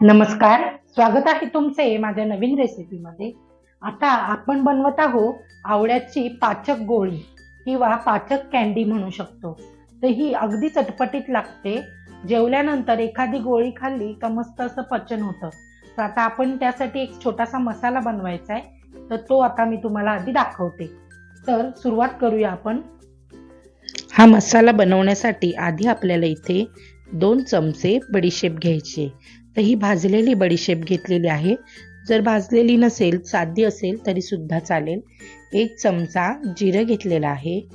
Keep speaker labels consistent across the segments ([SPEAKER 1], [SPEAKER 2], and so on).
[SPEAKER 1] नमस्कार. स्वागत आहे तुमचे माझ्या नवीन रेसिपीमध्ये आता आपण बनवत आहोत आवळ्याची पाचक गोळी किंवा पाचक कॅन्डी म्हणू शकतो. तर ही अगदी चटपटीत लागते. जेवल्यानंतर एखादी गोळी खाल्ली का मस्त असं पचन होतं. तर आता आपण त्यासाठी एक छोटासा मसाला बनवायचा आहे. तर तो आता मी तुम्हाला आधी दाखवते. तर सुरुवात करूया आपण. हा मसाला बनवण्यासाठी आधी आपल्याला इथे दोन चमचे बडीशेप घ्यायची. तर ही भाजलेली बडीशेप घेतलेली आहे. जर भाजलेली नसेल साधी असेल तरी सुद्धा चालेल. एक चमचा जिरं घेतलेला आहे.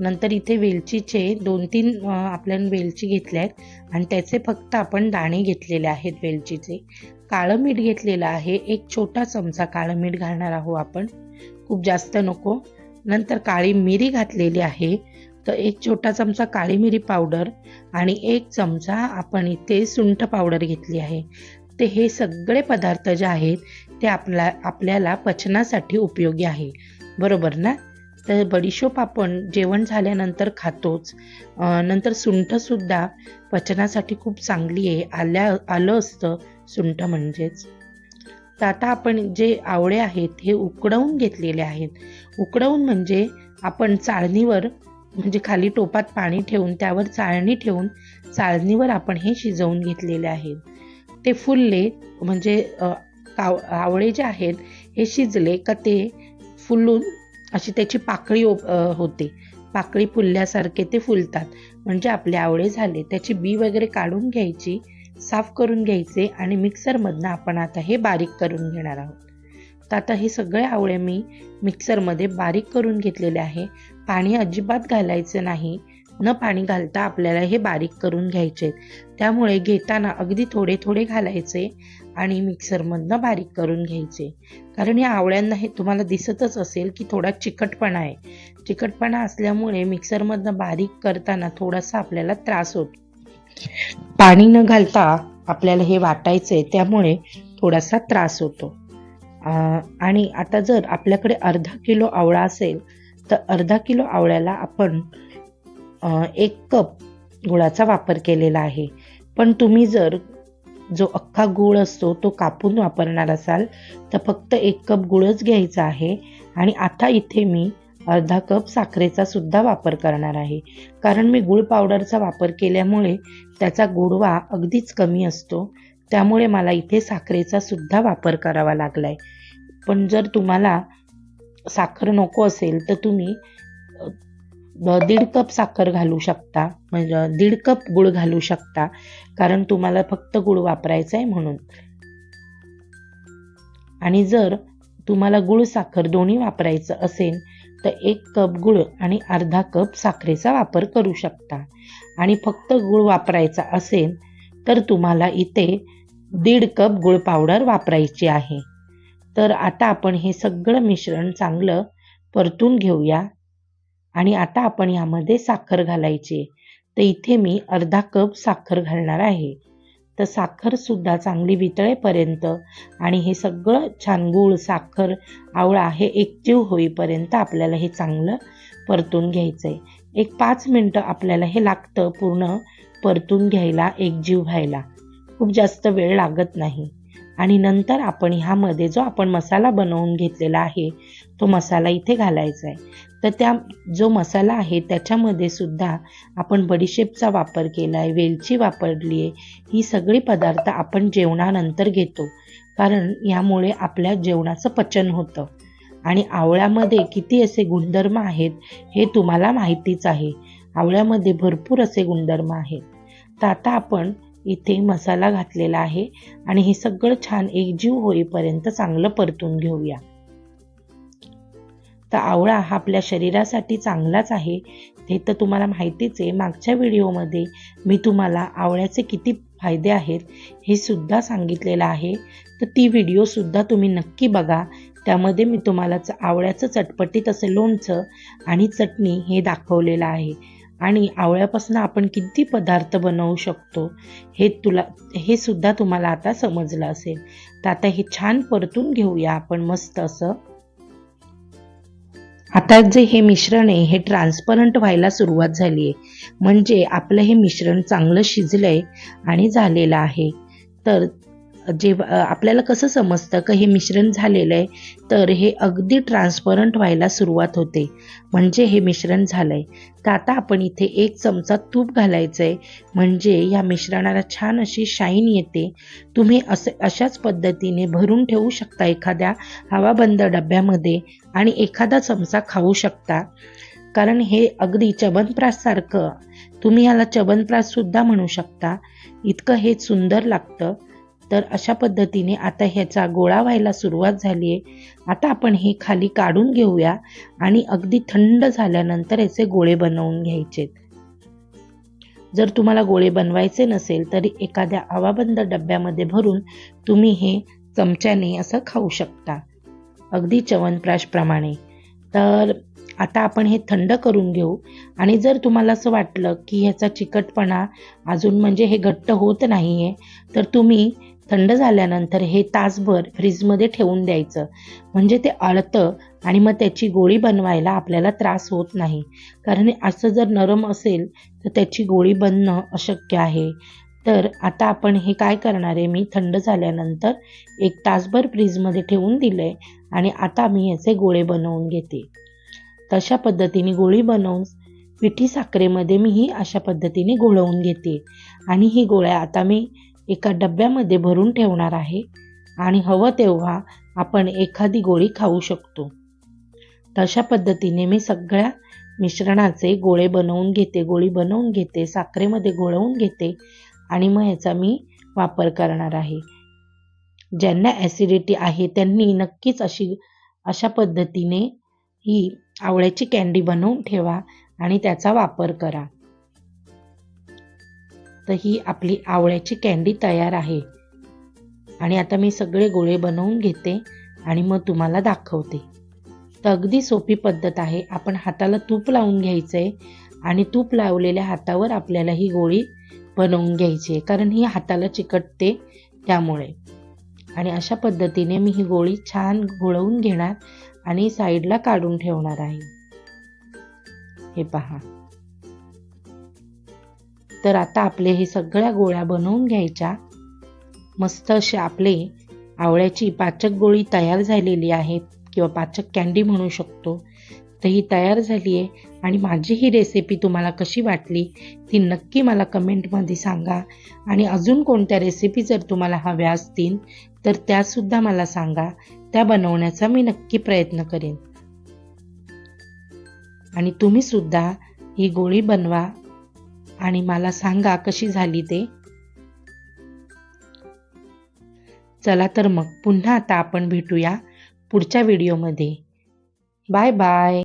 [SPEAKER 1] नंतर इथे वेलचीचे दोन तीन आपल्याला वेलची घेतल्या आहेत. आणि त्याचे फक्त आपण दाणे घेतलेले आहेत वेलचीचे. काळं मीठ घेतलेलं आहे. एक छोटा चमचा काळं मीठ घालणार आहोत आपण. खूप जास्त नको. नंतर काळी मिरी घातलेली आहे. तर एक छोटा चमचा काळी मिरी पावडर आणि एक चमचा आपण इथे सुंठ पावडर घेतली आहे. ते हे सगळे पदार्थ जे आहेत ते आपला आपल्याला पचनासाठी उपयोगी आहे. बरोबर ना? तर बडीशोप आपण जेवण झाल्यानंतर खातोच. नंतर सुंठसुद्धा पचनासाठी खूप चांगली आहे. आल्या आलं असतं सुंठ म्हणजेच. तर आता आपण जे आवळे आहेत हे उकडवून घेतलेले आहेत. उकडवून म्हणजे आपण चाळणीवर म्हणजे खाली टोपात पाणी ठेवून त्यावर चाळणी ठेवून चाळणीवर आपण हे शिजवून घेतलेले आहेत ते फुलले म्हणजे काव आव आवळे जे आहेत हे शिजले का ते फुलून अशी त्याची पाकळी होते. पाकळी फुलल्यासारखे ते फुलतात. म्हणजे आपले आवळे झाले. त्याची बी वगैरे काढून घ्यायची साफ करून घ्यायचे आणि मिक्सरमधनं आपण आता हे बारीक करून घेणार आहोत. तर आता हे सगळे आवळे मी मिक्सरमध्ये बारीक करून घेतलेले आहे. पाणी अजिबात घालायचं नाही. न पाणी घालता आपल्याला हे बारीक करून घ्यायचे त्यामुळे घेताना अगदी थोडे थोडे घालायचे आणि मिक्सरमधनं बारीक करून घ्यायचे. कारण या आवळ्यांना हे तुम्हाला दिसतच असेल की थोडा चिकटपणा आहे. चिकटपणा असल्यामुळे मिक्सरमधनं बारीक करताना थोडासा आपल्याला त्रास होतो. पाणी न घालता आपल्याला हे वाटायचे त्यामुळे थोडासा त्रास होतो. आणि आता जर आपल्याकडे अर्धा किलो आवळा असेल तर अर्धा किलो आवळ्याला आपण एक कप गुळाचा वापर केलेला आहे. पण तुम्ही जर जो अख्खा गूळ असतो तो कापून वापरणार असाल तर फक्त एक कप गुळच घ्यायचा आहे आणि आता इथे मी अर्धा कप साखरेचा सुद्धा वापर करणार आहे. कारण मी गुळ पावडरचा वापर केल्यामुळे त्याचा गोडवा अगदीच कमी असतो. त्यामुळे मला इथे साखरेचा सुद्धा वापर करावा लागलाय. पण जर तुम्हाला साखर नको असेल तर तुम्ही दीड कप साखर घालू शकता. म्हणजे दीड कप गुळ घालू शकता. कारण तुम्हाला फक्त गुळ वापरायचा आहे म्हणून. आणि जर तुम्हाला गुळ साखर दोन्ही वापरायचं असेल तर एक कप गुळ आणि अर्धा कप साखरेचा वापर करू शकता. आणि फक्त गुळ वापरायचा असेल तर तुम्हाला इथे दीड कप गुळ पावडर वापरायची आहे. तर आता आपण हे सगळं मिश्रण चांगलं परतून घेऊया. आणि आता आपण यामध्ये साखर घालायची. तर इथे मी अर्धा कप साखर घालणार आहे. तर साखरसुद्धा चांगली वितळेपर्यंत आणि हे सगळं छान गूळ साखर आवळा हे एकजीव होईपर्यंत आपल्याला हे चांगलं परतून घ्यायचं आहे एक पाच मिनटं आपल्याला हे लागतं पूर्ण परतून घ्यायला एकजीव व्हायला. खूप जास्त वेळ लागत नाही. आणि नंतर आपण ह्यामध्ये जो आपण मसाला बनवून घेतलेला आहे तो मसाला इथे घालायचा आहे. तर त्या जो मसाला आहे त्याच्यामध्ये सुद्धा आपण बडीशेपचा वापर केला आहे वेलची वापरली आहे. ही सगळी पदार्थ आपण जेवणानंतर घेतो. कारण यामुळे आपल्या जेवणाचं पचन होतं. आणि आवळ्यामध्ये किती असे गुणधर्म आहेत हे तुम्हाला माहितीच आहे. आवळ्यामध्ये भरपूर असे गुणधर्म आहेत. तर आता आपण इथे मसाला घातलेला आहे आणि हे सगळं छान एकजीव होईपर्यंत चांगलं परतून घेऊया. तर आवळा हा आपल्या शरीरासाठी चांगलाच आहे. हे तर तुम्हाला माहितीच आहे. मागच्या व्हिडिओमध्ये मी तुम्हाला आवळ्याचे किती फायदे आहेत हे सुद्धा सांगितलेलं आहे. तर ती व्हिडिओसुद्धा तुम्ही नक्की बघा. त्यामध्ये मी तुम्हाला च- आवळ्याचं चटपटीत असं लोणचं आणि चटणी हे दाखवलेलं आहे. आणि आवळ्यापासून आपण किती पदार्थ बनवू शकतो हे तुला हे सुद्धा तुम्हाला आता समजलं असेल. तर आता हे छान परतून घेऊया आपण मस्त असं. आता जे हे मिश्रण आहे हे ट्रान्सपरंट व्हायला सुरुवात झाली आहे. म्हणजे आपलं हे मिश्रण चांगलं शिजलंय आणि झालेलं आहे. तर
[SPEAKER 2] जेव्हा आपल्याला कसं समजतं का हे मिश्रण झालेलं आहे तर हे अगदी ट्रान्सपरंट व्हायला सुरुवात होते. म्हणजे हे मिश्रण झालं आहे तर आता आपण इथे एक चमचा तूप घालायचं आहे म्हणजे या मिश्रणाला छान अशी शाईन येते. तुम्ही असे अशाच पद्धतीने भरून ठेवू शकता एखाद्या हवाबंद डब्यामध्ये आणि एखादा चमचा खाऊ शकता. कारण हे अगदी चवनप्राससारखं तुम्ही याला च्यवनप्राससुद्धा म्हणू शकता. इतकं हे सुंदर लागतं. तर अशा पद्धतीने आता ह्याचा गोळा व्हायला सुरुवात झाली आहे. आता आपण हे खाली काढून घेऊया आणि अगदी थंड झाल्यानंतर याचे गोळे बनवून घ्यायचे. जर तुम्हाला गोळे बनवायचे नसेल तरी एखाद्या आवाबंद डब्यामध्ये भरून तुम्ही हे चमच्याने असं खाऊ शकता. अगदी च्यवनप्राशप्रमाणे. तर आता आपण हे थंड करून घेऊ आणि जर तुम्हाला असं वाटलं की ह्याचा चिकटपणा अजून म्हणजे हे घट्ट होत नाही आहे तर तुम्ही थंड झाल्यानंतर हे तासभर फ्रीजमध्ये ठेवून द्यायचं. म्हणजे ते अळतं आणि मग त्याची गोळी बनवायला आपल्याला त्रास होत नाही. कारण असं जर नरम असेल तर त्याची गोळी बनणं अशक्य आहे. तर आता आपण हे काय करणार आहे? मी थंड झाल्यानंतर एक तासभर फ्रीजमध्ये ठेवून दिलं आहे आणि आता मी याचे गोळे बनवून घेते. तशा पद्धतीने गोळी बनवून पिठी साखरेमध्ये मी ही अशा पद्धतीने घोळवून घेते. आणि ही गोळ्या आता मी एका डब्यामध्ये भरून ठेवणार आहे आणि हवं तेव्हा आपण एखादी गोळी खाऊ शकतो. तशा पद्धतीने मी सगळ्या मिश्रणाचे गोळे बनवून घेते गोळी बनवून घेते साखरेमध्ये घोळवून घेते आणि मग याचा मी वापर करणार आहे. ज्यांना ॲसिडिटी आहे त्यांनी नक्कीच अशी अशा पद्धतीने ही आवळ्याची कॅन्डी बनवून ठेवा आणि त्याचा वापर करा. तर ही आपली आवळ्याची कॅन्डी तयार आहे. आणि आता मी सगळे गोळे बनवून घेते आणि मग तुम्हाला दाखवते. तर अगदी सोपी पद्धत आहे. आपण हाताला तूप लावून घ्यायचं आहे आणि तूप लावलेल्या हातावर आपल्याला ही गोळी बनवून घ्यायची आहे. कारण ही हाताला चिकटते त्यामुळे. आणि अशा पद्धतीने मी ही गोळी छान घोळवून घेणार आणि साईडला काढून ठेवणार आहे. हे पहा. तर आता आपले हे सगळ्या गोळ्या बनवून घ्यायच्या. मस्त असे आपले आवळ्याची पाचक गोळी तयार झालेली आहे किंवा पाचक कॅन्डी म्हणू शकतो. तर ही तयार झाली आहे आणि माझी ही रेसिपी तुम्हाला कशी वाटली ती नक्की मला कमेंटमध्ये सांगा. आणि अजून कोणत्या रेसिपी जर तुम्हाला हव्या असतील तर त्यासुद्धा मला सांगा. त्या बनवण्याचा मी नक्की प्रयत्न करेन. आणि तुम्हीसुद्धा ही गोळी बनवा. आणि मला सांगा कशी झाली ते? चला तर मग पुन्हा आता आपण भेटूया पुढच्या व्हिडिओमध्ये बाय बाय